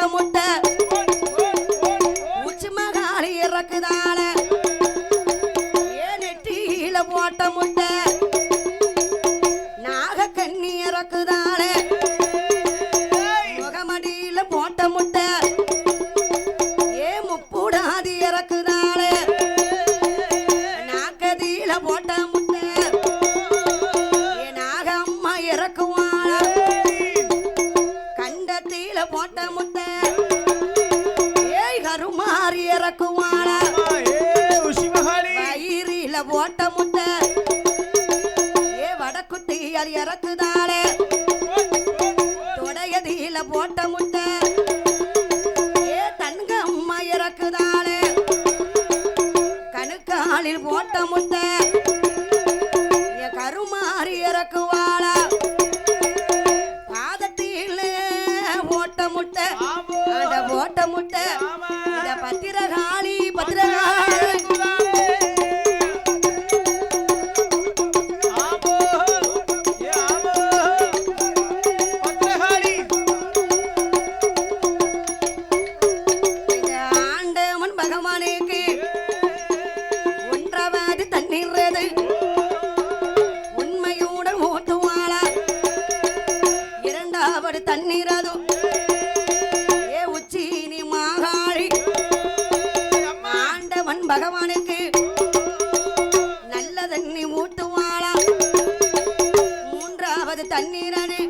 muerta, muerta. பறக்குதாளே தொடையதியில போட்ட முட்டை. ஏ தங்க அம்மா இறக்குதாளே. கணுக்காலில் போட்ட முட்டை. ஊத்துவாளாம் மூன்றாவது தண்ணீரனே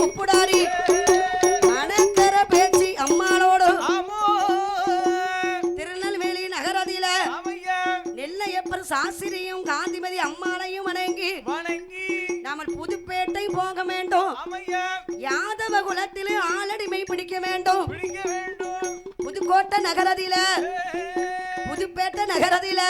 முப்புடாரி. மனக்கர பேச்சு அம்மாளோடு. திருநெல்வேலி நகரதியில நெல்லையப்பர் சாஸ்திரியும் காந்திமதி அம்மாளையும் வணங்கி வணங்கி. புதுப்பேட்டை போக வேண்டும். யாதவ குலத்திலே பிடிக்க வேண்டும். புதுக்கோட்டை நகரதியில புதுப்பேட்டை நகரதியில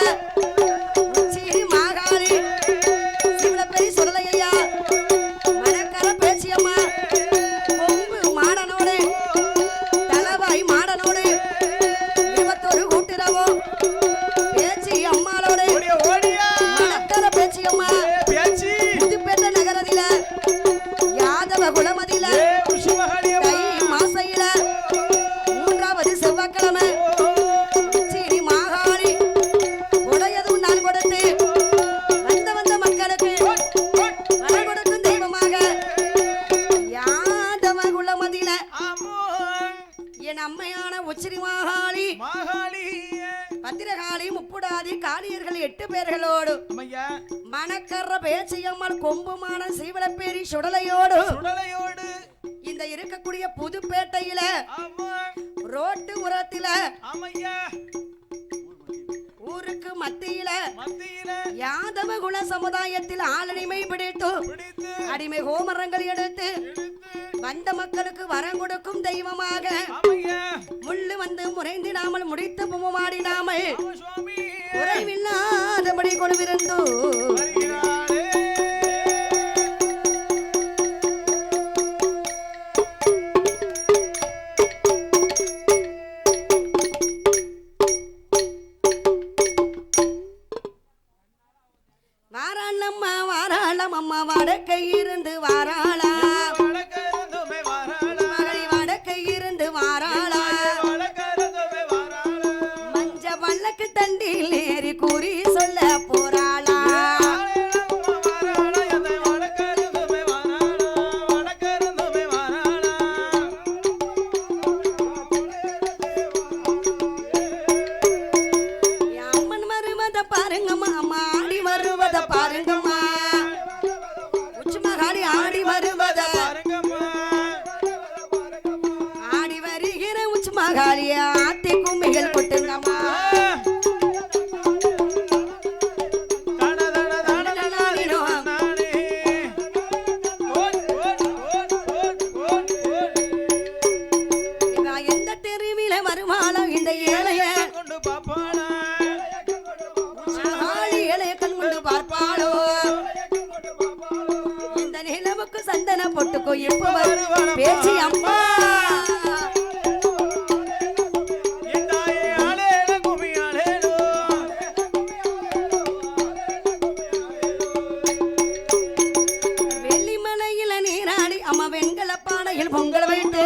மணக்கர பேச்சியம்மாள் கொம்புமான சீவலப்பேரி சுடலையோடு. சுடலையோடு. இந்த இருக்கக்கூடிய புதுப்பேட்டையில ரோட்டு உரத்தில மத்தியில யாதவ குல சமுதாயத்தில் ஆளடிமை பிடித்து அடிமை ஹோமரங்கள் எடுத்து வந்த மக்களுக்கு வரம் கொடுக்கும் தெய்வமாக முள்ளு வந்து முறைந்திடாமல் முடித்து சுவாமி. குறைவில்லாதபடி கொடுவிருந்தோ பாருங்கம்மா ஆடி வருவத பாருங்கம்மா. உச்சி மகாளி ஆடி வருவத. ஆடி வருகிற உச்சி மகாளிய ஆத்தி கும்மிகள் கொட்டுங்கம்மா. எந்த வருவாளோ இந்த ஏழைய. கொண்டு பாப்பாளா கொண்டு பார்ப்பாளோ இந்த நிலவுக்கு சந்தன பொட்டுக்கோ எப்ப வரும். பேச்சு அம்மா. வெள்ளிமலையில நீராடி அம்மா வெண்கல பானையில் பொங்கல் வைத்து.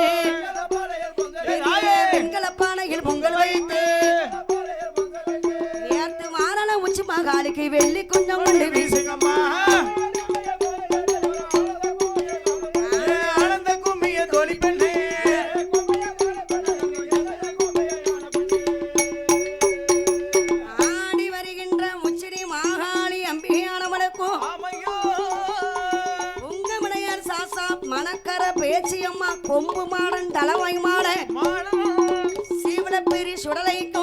அம்பியானவனுக்கும் ஆமையோ. உங்க மனையார் சாசா மணக்கர பேச்சியம்மா கொம்பு மாடன் தலைவாய் மாட. சீவனப்பெரி சுடலைக்கும்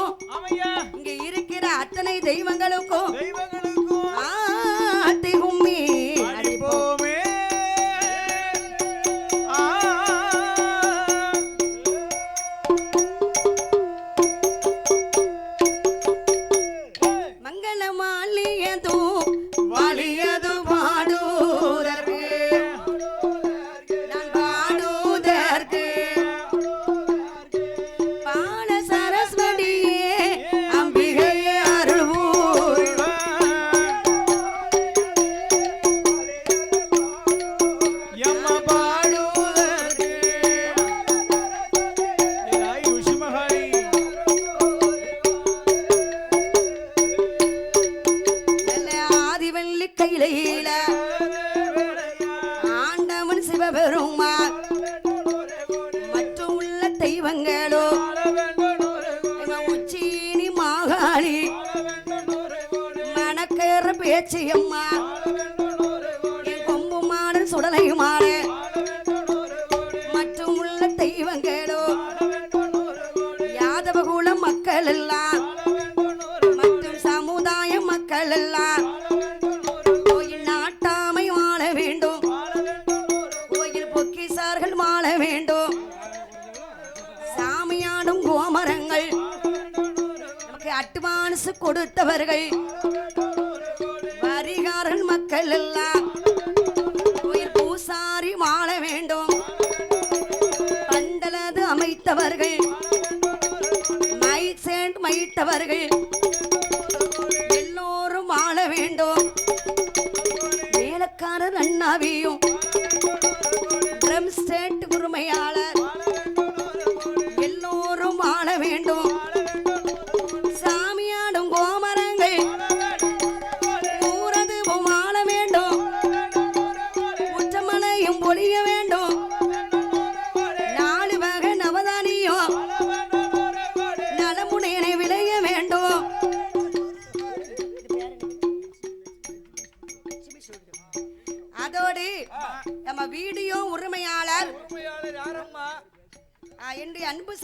சீனி மாகாணி. மாகாளி மணக்கேற பேச்சியம்மா கொம்புமான சுடலையுமான மாடு சுடலை மாடு மற்றும் உள்ள தெய்வங்களோ யாதவகுல மக்கள் எல்லாம் மற்றும் சமுதாய மக்கள் எல்லாம் கோயில் நாட்டாமை வாழ வேண்டும். கோயில் பொக்கிசார்கள் வாழ வேண்டும். சாமியாடும் கோமரங்கள் அட்வான்ஸ் கொடுத்தவர்கள். வரிகாரன் மக்கள் எல்லாம் உயிர் பூசாரி வாழ வேண்டும். பந்தலது அமைத்தவர்கள் மைசேண்ட் சேண்ட் மைத்தவர்கள் எல்லோரும் வாழ வேண்டும். மேலக்காரர் அண்ணாவியும்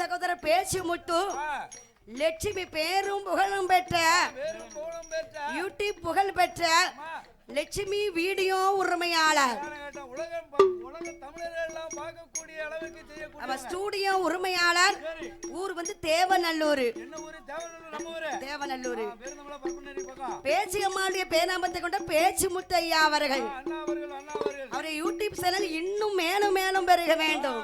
சகோதர பேச்சு முட்டும் லட்சுமி பேரும் புகழும் பெற்ற. யூடியூப் புகழ் பெற்ற லட்சுமி வீடியோ உரிமையாளர். ஸ்டூடியோ உரிமையாளர். ஊர் வந்து தேவநல்லூர். தேவநல்லூர் பேச்சியம்மாளுடைய பேராம்பத்தை கொண்ட பேச்சு முத்தையா அவர்கள் அவருடைய யூடியூப் சேனல் இன்னும் மேலும் மேலும் பெருக வேண்டும்.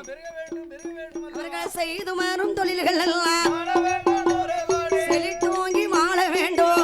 அவர்கள் செய்து மாறும் தொழில்கள் எல்லாம். செழித்தோங்கி வாழ வேண்டும்.